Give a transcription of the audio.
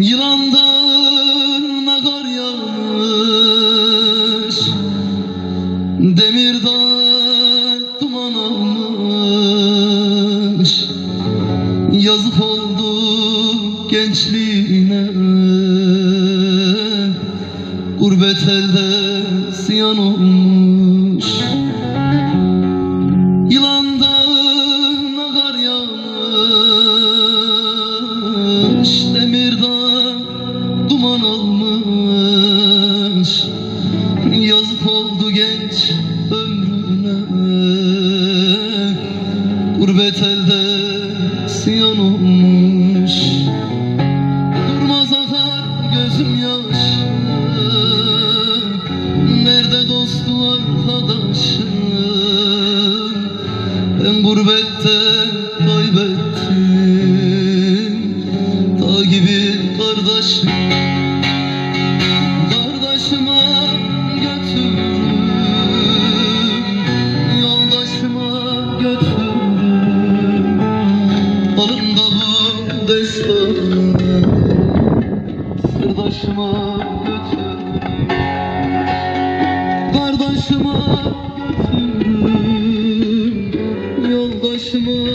Yılan dağına kar yağmış Demir olmuş Yazık oldu gençliğine Gurbet elde siyan olmuş. Oldu genç ömrüne. Gurbet elde ziyan olmuş. Durmaz akar gözüm yaşı Nerede dostu arkadaşım? Ben gurbette kaybettim. Dağ gibi kardeşim Benim babam düşmanım Sırdaşıma götürdüm Kardeşime götürdüm Yoldaşıma